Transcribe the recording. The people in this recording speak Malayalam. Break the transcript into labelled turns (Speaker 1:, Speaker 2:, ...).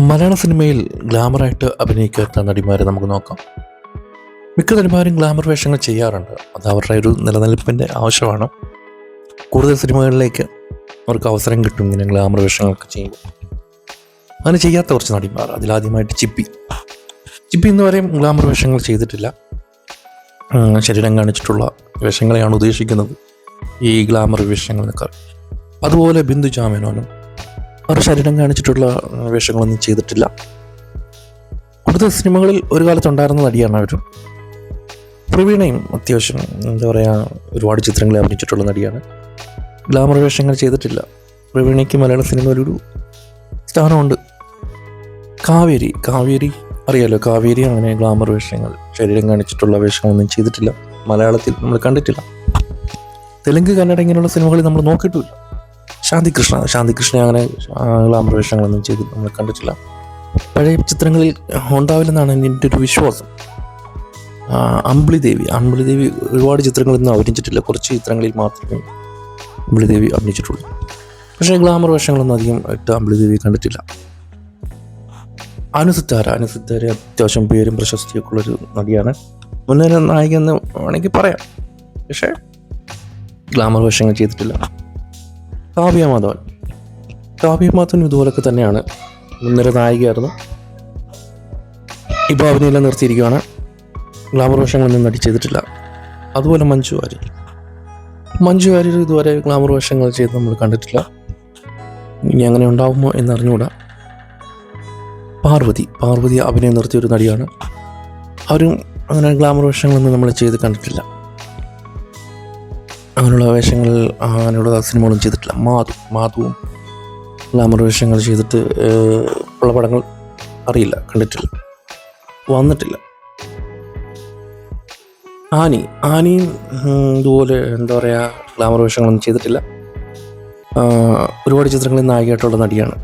Speaker 1: മലയാള സിനിമയിൽ ഗ്ലാമറായിട്ട് അഭിനയിക്കാത്ത നടിമാരെ നമുക്ക് നോക്കാം? മിക്ക നടിമാരും ഗ്ലാമർ വേഷങ്ങൾ ചെയ്യാറുണ്ട്. അത് അവരുടെ ഒരു നിലനിൽപ്പിന്റെ ആവശ്യമാണ്. കൂടുതൽ സിനിമകളിലേക്ക് അവർക്ക് അവസരം കിട്ടും ഇങ്ങനെ ഗ്ലാമർ വേഷങ്ങളൊക്കെ ചെയ്യുമ്പോൾ. അങ്ങനെ ചെയ്യാത്ത കുറച്ച് നടിമാർ. അതിലാദ്യമായിട്ട് ചിപ്പി. ചിപ്പി ഇന്ന് വരെയും ഗ്ലാമർ വേഷങ്ങൾ ചെയ്തിട്ടില്ല. ശരീരം കാണിച്ചിട്ടുള്ള വേഷങ്ങളെയാണ് ഉദ്ദേശിക്കുന്നത്. ഈ ഗ്ലാമർ വേഷങ്ങൾ എന്നൊക്കെ. അതുപോലെ ബിന്ദു ജാമേനോനും അവർ ശരീരം കാണിച്ചിട്ടുള്ള വേഷങ്ങളൊന്നും ചെയ്തിട്ടില്ല. കൂടുതൽ സിനിമകളിൽ ഒരു കാലത്തുണ്ടായിരുന്ന നടിയാണ് അവർ പ്രവീണയും അത്യാവശ്യം എന്താ പറയുക ഒരുപാട് ചിത്രങ്ങൾ അഭിനയിച്ചിട്ടുള്ള നടിയാണ്. ഗ്ലാമർ വേഷങ്ങൾ ചെയ്തിട്ടില്ല. പ്രവീണയ്ക്ക് മലയാള സിനിമയിലൊരു സ്ഥാനമുണ്ട്. കാവേരി കാവേരി അറിയാലോ കാവേരി അങ്ങനെ ഗ്ലാമർ വേഷങ്ങൾ ശരീരം കാണിച്ചിട്ടുള്ള വേഷങ്ങളൊന്നും ചെയ്തിട്ടില്ല. മലയാളത്തിൽ നമ്മൾ കണ്ടിട്ടില്ല. തെലുങ്ക് കന്നഡ ഇങ്ങനെയുള്ള സിനിമകളിൽ നമ്മൾ നോക്കിയിട്ടുമില്ല ശാന്തികൃഷ്ണ ശാന്തികൃഷ്ണ അങ്ങനെ ആ, ഗ്ലാമർ വേഷങ്ങളൊന്നും ചെയ്ത് നമ്മൾ കണ്ടിട്ടില്ല. പഴയ ചിത്രങ്ങളിൽ ഉണ്ടാവില്ലെന്നാണ് എന്റെ ഒരു വിശ്വാസം. അമ്പിളിദേവി അമ്പിളിദേവി ഒരുപാട് ചിത്രങ്ങളൊന്നും അഭിനയിച്ചിട്ടില്ല കുറച്ച് ചിത്രങ്ങളിൽ മാത്രമേ അമ്പിളിദേവി അഭിനയിച്ചിട്ടുള്ളൂ. പക്ഷേ ഗ്ലാമർ വേഷങ്ങളൊന്നും അധികം ഇട്ട് അമ്പിളിദേവി കണ്ടിട്ടില്ല. അനുസിത്താര അനുസിത്താര അത്യാവശ്യം പേരും പ്രശസ്തിയൊക്കെ ഉള്ളൊരു നടിയാണ്. മുന്നേ നായിക എന്ന് വേണമെങ്കിൽ പറയാം. പക്ഷേ ഗ്ലാമർ വേഷങ്ങൾ ചെയ്തിട്ടില്ല. കാവ്യ മാധവൻ. കാവ്യ മാധവൻ ഇതുപോലൊക്കെ തന്നെയാണ്. മുൻനിര നായികയായിരുന്നു. ഇപ്പോൾ അഭിനയെല്ലാം നിർത്തിയിരിക്കുകയാണ് ഗ്ലാമർ വേഷങ്ങളൊന്നും നടി ചെയ്തിട്ടില്ല അതുപോലെ മഞ്ജു വാര്യർ. മഞ്ജു വാര്യർ ഇതുവരെ ഗ്ലാമർ വേഷങ്ങൾ ചെയ്ത് നമ്മൾ കണ്ടിട്ടില്ല. ഇനി അങ്ങനെ ഉണ്ടാവുമോ എന്നറിഞ്ഞുകൂടാ. പാർവതി. പാർവതി അഭിനയം നിർത്തിയൊരു നടിയാണ്. അവരും അങ്ങനെ ഗ്ലാമർ വേഷങ്ങളൊന്നും നമ്മൾ ചെയ്ത് കണ്ടിട്ടില്ല. അങ്ങനെയുള്ള വേഷങ്ങൾ അങ്ങനെയുള്ള സിനിമകളും ചെയ്തിട്ടില്ല. മാധു മാധുവും ഗ്ലാമർ വേഷങ്ങൾ ചെയ്തിട്ട് ഉള്ള പടങ്ങൾ അറിയില്ല കണ്ടിട്ടില്ല. വന്നിട്ടില്ല. ആനി ആനിയും ഇതുപോലെ എന്താ പറയുക ഗ്ലാമർ വേഷങ്ങളൊന്നും ചെയ്തിട്ടില്ല. ഒരുപാട് ചിത്രങ്ങളിൽ നായികയായിട്ടുള്ള നടിയാണ്.